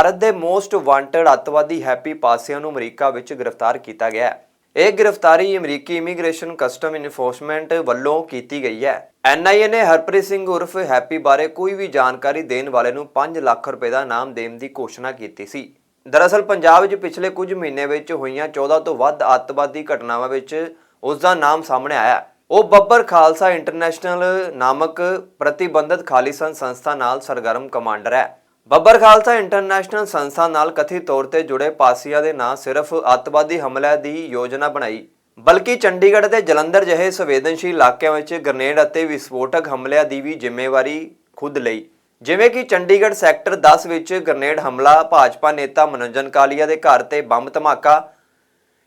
ਭਾਰਤ ਦੇ most wanted ਅੱਤਵਾਦੀ happy ਪਾਸਿਆਂ ਨੂੰ ਅਮਰੀਕਾ ਵਿੱਚ ਗ੍ਰਿਫਤਾਰ ਕੀਤਾ ਗਿਆ ਹੈ। ਇਹ ਗ੍ਰਿਫਤਾਰੀ ਅਮਰੀਕੀ ਇਮੀਗ੍ਰੇਸ਼ਨ ਕਸਟਮ ਇਨਫੋਰਸਮੈਂਟ ਵੱਲੋਂ ਕੀਤੀ ਗਈ ਹੈ। ਐਨਆਈਏ ਨੇ ਹਰਪ੍ਰੀਤ ਸਿੰਘ ਉਰਫ ਹੈਪੀ ਬਾਰੇ ਕੋਈ ਵੀ ਜਾਣਕਾਰੀ ਦੇਣ ਵਾਲੇ ਨੂੰ 5 ਲੱਖ ਰੁਪਏ ਦਾ ਇਨਾਮ ਦੇਣ ਦੀ ਘੋਸ਼ਣਾ ਕੀਤੀ ਸੀ। ਦਰਅਸਲ, ਪੰਜਾਬ ਵਿੱਚ ਪਿਛਲੇ ਕੁਝ ਮਹੀਨੇ ਵਿੱਚ ਹੋਈਆਂ 14 ਤੋਂ ਵੱਧ ਅੱਤਵਾਦੀ ਘਟਨਾਵਾਂ ਵਿੱਚ ਉਸ ਦਾ ਨਾਮ ਸਾਹਮਣੇ ਆਇਆ ਉਹ ਬੱਬਰ ਖਾਲਸਾ ਇੰਟਰਨੈਸ਼ਨਲ ਨਾਮਕ ਪ੍ਰਤੀਬੰਧਿਤ ਖਾਲਿਸਤਾਨ ਸੰਸਥਾ ਨਾਲ ਸਰਗਰਮ ਕਮਾਂਡਰ ਹੈ। ਬੱਬਰ ਖਾਲਸਾ ਇੰਟਰਨੈਸ਼ਨਲ ਸੰਸਥਾ ਨਾਲ ਕਥਿਤ ਤੌਰ ਤੇ ਜੁੜੇ ਪਾਸੀਆਂ ਦੇ ਨਾਂ ਸਿਰਫ ਅੱਤਵਾਦੀ ਹਮਲਿਆਂ ਦੀ ਯੋਜਨਾ ਬਣਾਈ, ਬਲਕਿ ਚੰਡੀਗੜ੍ਹ ਤੇ ਜਲੰਧਰ ਜਿਹੇ ਸੰਵੇਦਨਸ਼ੀਲ ਇਲਾਕਿਆਂ ਵਿੱਚ ਗ੍ਰਨੇਡ ਅਤੇ ਵਿਸਫੋਟਕ ਹਮਲਿਆਂ ਦੀ ਵੀ ਜ਼ਿੰਮੇਵਾਰੀ ਖੁਦ ਲਈ। ਜਿਵੇਂ ਕਿ ਚੰਡੀਗੜ੍ਹ ਸੈਕਟਰ 10 ਵਿੱਚ ਗ੍ਰਨੇਡ ਹਮਲਾ, ਭਾਜਪਾ ਨੇਤਾ ਮਨੋਜਨ ਕਾਲੀਆ ਦੇ ਘਰ ਤੇ ਬੰਬ ਧਮਾਕਾ।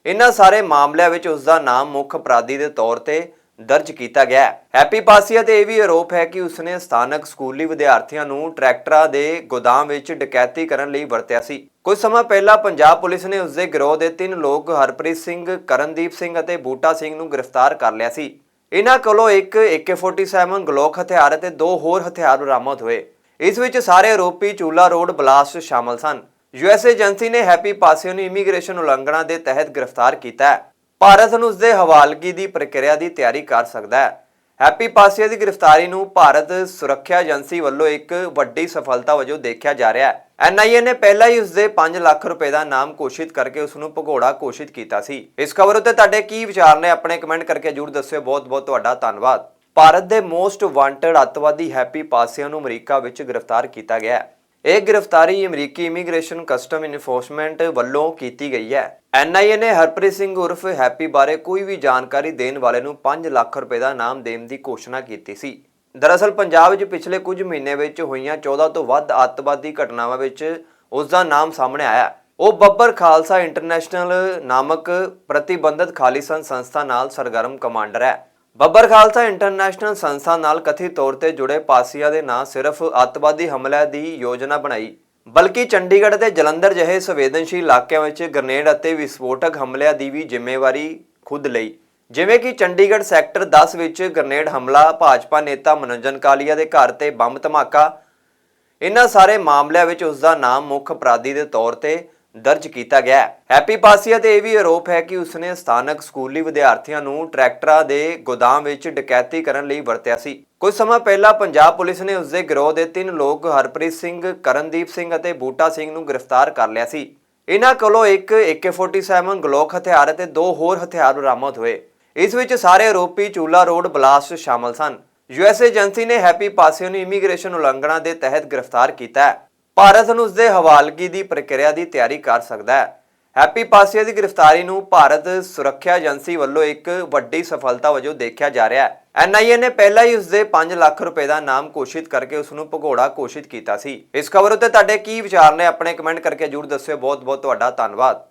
ਇਹਨਾਂ ਸਾਰੇ ਮਾਮਲਿਆਂ ਵਿੱਚ ਉਸ ਦਾ ਨਾਮ ਮੁੱਖ ਅਪਰਾਧੀ ਦੇ ਤੌਰ ਤੇ ਦਰਜ ਕੀਤਾ ਗਿਆ ਹੈ। ਹੈਪੀ ਪਾਸੀਆ ਤੇ ਇਹ ਵੀ ਆਰੋਪ ਹੈ ਕਿ ਉਸਨੇ ਸਥਾਨਕ ਸਕੂਲੀ ਵਿਦਿਆਰਥੀਆਂ ਨੂੰ ਟਰੈਕਟਰਾਂ ਦੇ ਗੋਦਾਮ ਵਿੱਚ ਡਕੈਤੀ ਕਰਨ ਲਈ ਵਰਤਿਆ ਸੀ। ਕੁਝ ਸਮਾਂ ਪਹਿਲਾਂ ਪੰਜਾਬ ਪੁਲਿਸ ਨੇ ਉਸਦੇ ਗਿਰੋਹ ਦੇ ਤਿੰਨ ਲੋਕ ਹਰਪ੍ਰੀਤ ਸਿੰਘ, ਕਰਨਦੀਪ ਸਿੰਘ ਅਤੇ ਬੂਟਾ ਸਿੰਘ ਨੂੰ ਗ੍ਰਿਫਤਾਰ ਕਰ ਲਿਆ ਸੀ। ਇਹਨਾਂ ਕੋਲੋਂ ਇੱਕ AK47 ਗਲੋਕ ਹਥਿਆਰ ਅਤੇ ਦੋ ਹੋਰ ਹਥਿਆਰ ਬਰਾਮਦ ਹੋਏ। ਇਸ ਵਿੱਚ ਸਾਰੇ ਆਰੋਪੀ ਚੂਲਾ ਰੋਡ ਬਲਾਸਟ ਸ਼ਾਮਲ ਸਨ। ਯੂਐਸ ਏਜੰਸੀ ਨੇ ਹੈਪੀ ਪਾਸਿਓ ਨੂੰ ਇਮੀਗ੍ਰੇਸ਼ਨ ਉਲੰਘਣਾ ਦੇ ਤਹਿਤ ਗ੍ਰਿਫਤਾਰ ਕੀਤਾ ਹੈ। ਭਾਰਤ ਨੂੰ ਉਸਦੇ ਹਵਾਲਗੀ ਦੀ ਪ੍ਰਕਿਰਿਆ ਦੀ ਤਿਆਰੀ ਕਰ ਸਕਦਾ ਹੈ। ਹੈਪੀ ਪਾਸਿਓ ਦੀ ਗ੍ਰਿਫਤਾਰੀ ਨੂੰ ਭਾਰਤ ਸੁਰੱਖਿਆ ਏਜੰਸੀ ਵੱਲੋਂ ਇੱਕ ਵੱਡੀ ਸਫਲਤਾ ਵਜੋਂ ਦੇਖਿਆ ਜਾ ਰਿਹਾ ਹੈ। ਐਨਆਈਏ ਨੇ ਪਹਿਲਾਂ ਹੀ ਉਸਦੇ 5 ਲੱਖ ਰੁਪਏ ਦਾ ਨਾਮ ਘੋਸ਼ਿਤ ਕਰਕੇ ਉਸ ਨੂੰ ਭਗੌੜਾ ਘੋਸ਼ਿਤ ਕੀਤਾ ਸੀ। ਇਸ ਖਬਰ ਉੱਤੇ ਤੁਹਾਡੇ ਕੀ ਵਿਚਾਰ ਨੇ ਆਪਣੇ ਕਮੈਂਟ ਕਰਕੇ ਜਰੂਰ ਦੱਸਿਓ। ਬਹੁਤ ਬਹੁਤ ਤੁਹਾਡਾ ਧੰਨਵਾਦ। ਭਾਰਤ ਦੇ ਮੋਸਟ ਵਾਂਟਡ ਅੱਤਵਾਦੀ ਹੈਪੀ ਪਾਸਿਆਂ ਨੂੰ ਅਮਰੀਕਾ ਵਿੱਚ ਗ੍ਰਿਫਤਾਰ ਕੀਤਾ ਗਿਆ ਹੈ। ਇਹ ਗ੍ਰਿਫਤਾਰੀ ਅਮਰੀਕੀ ਇਮੀਗ੍ਰੇਸ਼ਨ ਕਸਟਮ ਇਨਫੋਰਸਮੈਂਟ ਵੱਲੋਂ ਕੀਤੀ ਗਈ ਹੈ। ਐਨਆਈਏ ਨੇ ਹਰਪ੍ਰੀਤ ਸਿੰਘ ਉਰਫ ਹੈਪੀ ਬਾਰੇ ਕੋਈ ਵੀ ਜਾਣਕਾਰੀ ਦੇਣ ਵਾਲੇ ਨੂੰ 5 ਲੱਖ ਰੁਪਏ ਦਾ ਇਨਾਮ ਦੇਣ ਦੀ ਘੋਸ਼ਣਾ ਕੀਤੀ ਸੀ। ਦਰਅਸਲ, ਪੰਜਾਬ ਵਿੱਚ ਪਿਛਲੇ ਕੁਝ ਮਹੀਨੇ ਵਿੱਚ ਹੋਈਆਂ 14 ਤੋਂ ਵੱਧ ਅੱਤਵਾਦੀ ਘਟਨਾਵਾਂ ਵਿੱਚ ਉਸ ਦਾ ਨਾਮ ਸਾਹਮਣੇ ਆਇਆ। ਉਹ ਬੱਬਰ ਖਾਲਸਾ ਇੰਟਰਨੈਸ਼ਨਲ ਨਾਮਕ ਪ੍ਰਤੀਬੰਧਿਤ ਖਾਲਿਸਤਾਨ ਸੰਸਥਾ ਨਾਲ ਸਰਗਰਮ ਕਮਾਂਡਰ ਹੈ। ਬੱਬਰ ਖਾਲਸਾ ਇੰਟਰਨੈਸ਼ਨਲ ਸੰਸਥਾ ਨਾਲ ਕਥਿਤ ਤੌਰ ਤੇ ਜੁੜੇ ਪਾਸੀਆਂ ਦੇ ਨਾਂ ਸਿਰਫ ਅੱਤਵਾਦੀ ਹਮਲਿਆਂ ਦੀ ਯੋਜਨਾ ਬਣਾਈ, ਬਲਕਿ ਚੰਡੀਗੜ੍ਹ ਤੇ ਜਲੰਧਰ ਜਿਹੇ ਸੰਵੇਦਨਸ਼ੀਲ ਇਲਾਕਿਆਂ ਵਿੱਚ ਗ੍ਰਨੇਡ ਅਤੇ ਵਿਸਫੋਟਕ ਹਮਲਿਆਂ ਦੀ ਵੀ ਜ਼ਿੰਮੇਵਾਰੀ ਖੁਦ ਲਈ। ਜਿਵੇਂ ਕਿ ਚੰਡੀਗੜ੍ਹ ਸੈਕਟਰ 10 ਵਿੱਚ ਗ੍ਰਨੇਡ ਹਮਲਾ, ਭਾਜਪਾ ਨੇਤਾ ਮਨੋਜਨ ਕਾਲੀਆ ਦੇ ਘਰ ਤੇ ਬੰਬ ਧਮਾਕਾ। ਇਹਨਾਂ ਸਾਰੇ ਮਾਮਲਿਆਂ ਵਿੱਚ ਉਸ ਦਾ ਨਾਮ ਮੁੱਖ ਅਪਰਾਧੀ ਦੇ ਤੌਰ ਤੇ ਦਰਜ ਕੀਤਾ ਗਿਆ ਹੈ। ਹੈਪੀ ਪਾਸੀਆ ਤੇ ਇਹ ਵੀ ਆਰੋਪ ਹੈ ਕਿ ਉਸਨੇ ਸਥਾਨਕ ਸਕੂਲੀ ਵਿਦਿਆਰਥੀਆਂ ਨੂੰ ਟਰੈਕਟਰਾਂ ਦੇ ਗੋਦਾਮ ਵਿੱਚ ਡਕੈਤੀ ਕਰਨ ਲਈ ਵਰਤਿਆ ਸੀ। ਕੁਝ ਸਮਾਂ ਪਹਿਲਾਂ ਪੰਜਾਬ ਪੁਲਿਸ ਨੇ ਉਸਦੇ ਗਿਰੋਹ ਦੇ ਤਿੰਨ ਲੋਕ ਹਰਪ੍ਰੀਤ ਸਿੰਘ, ਕਰਨਦੀਪ ਸਿੰਘ ਅਤੇ ਬੂਟਾ ਸਿੰਘ ਨੂੰ ਗ੍ਰਿਫਤਾਰ ਕਰ ਲਿਆ ਸੀ। ਇਹਨਾਂ ਕੋਲੋਂ ਇੱਕ AK47 ਗਲੋਕ ਹਥਿਆਰ ਅਤੇ ਦੋ ਹੋਰ ਹਥਿਆਰ ਬਰਾਮਦ ਹੋਏ। ਇਸ ਵਿੱਚ ਸਾਰੇ ਆਰੋਪੀ ਚੂਲਾ ਰੋਡ ਬਲਾਸਟ ਸ਼ਾਮਲ ਸਨ। ਯੂਐਸ ਏਜੰਸੀ ਨੇ ਹੈਪੀ ਪਾਸਿਓ ਨੂੰ ਇਮੀਗ੍ਰੇਸ਼ਨ ਉਲੰਘਣਾ ਦੇ ਤਹਿਤ ਗ੍ਰਿਫਤਾਰ ਕੀਤਾ ਹੈ। ਭਾਰਤ ਨੂੰ ਉਸਦੇ ਹਵਾਲਗੀ ਦੀ ਪ੍ਰਕਿਰਿਆ ਦੀ ਤਿਆਰੀ ਕਰ ਸਕਦਾ ਹੈ। ਹੈਪੀ ਪਾਸਿਓ ਦੀ ਗ੍ਰਿਫਤਾਰੀ ਨੂੰ ਭਾਰਤ ਸੁਰੱਖਿਆ ਏਜੰਸੀ ਵੱਲੋਂ ਇੱਕ ਵੱਡੀ ਸਫਲਤਾ ਵਜੋਂ ਦੇਖਿਆ ਜਾ ਰਿਹਾ ਹੈ। ਐਨਆਈਏ ਨੇ ਪਹਿਲਾਂ ਹੀ ਉਸਦੇ 5 ਲੱਖ ਰੁਪਏ ਦਾ ਨਾਮ ਘੋਸ਼ਿਤ ਕਰਕੇ ਉਸ ਨੂੰ ਭਗੌੜਾ ਘੋਸ਼ਿਤ ਕੀਤਾ ਸੀ। ਇਸ ਖਬਰ ਉੱਤੇ ਤੁਹਾਡੇ ਕੀ ਵਿਚਾਰ ਨੇ, ਆਪਣੇ ਕਮੈਂਟ ਕਰਕੇ ਜਰੂਰ ਦੱਸਿਓ। ਬਹੁਤ ਬਹੁਤ ਤੁਹਾਡਾ ਧੰਨਵਾਦ।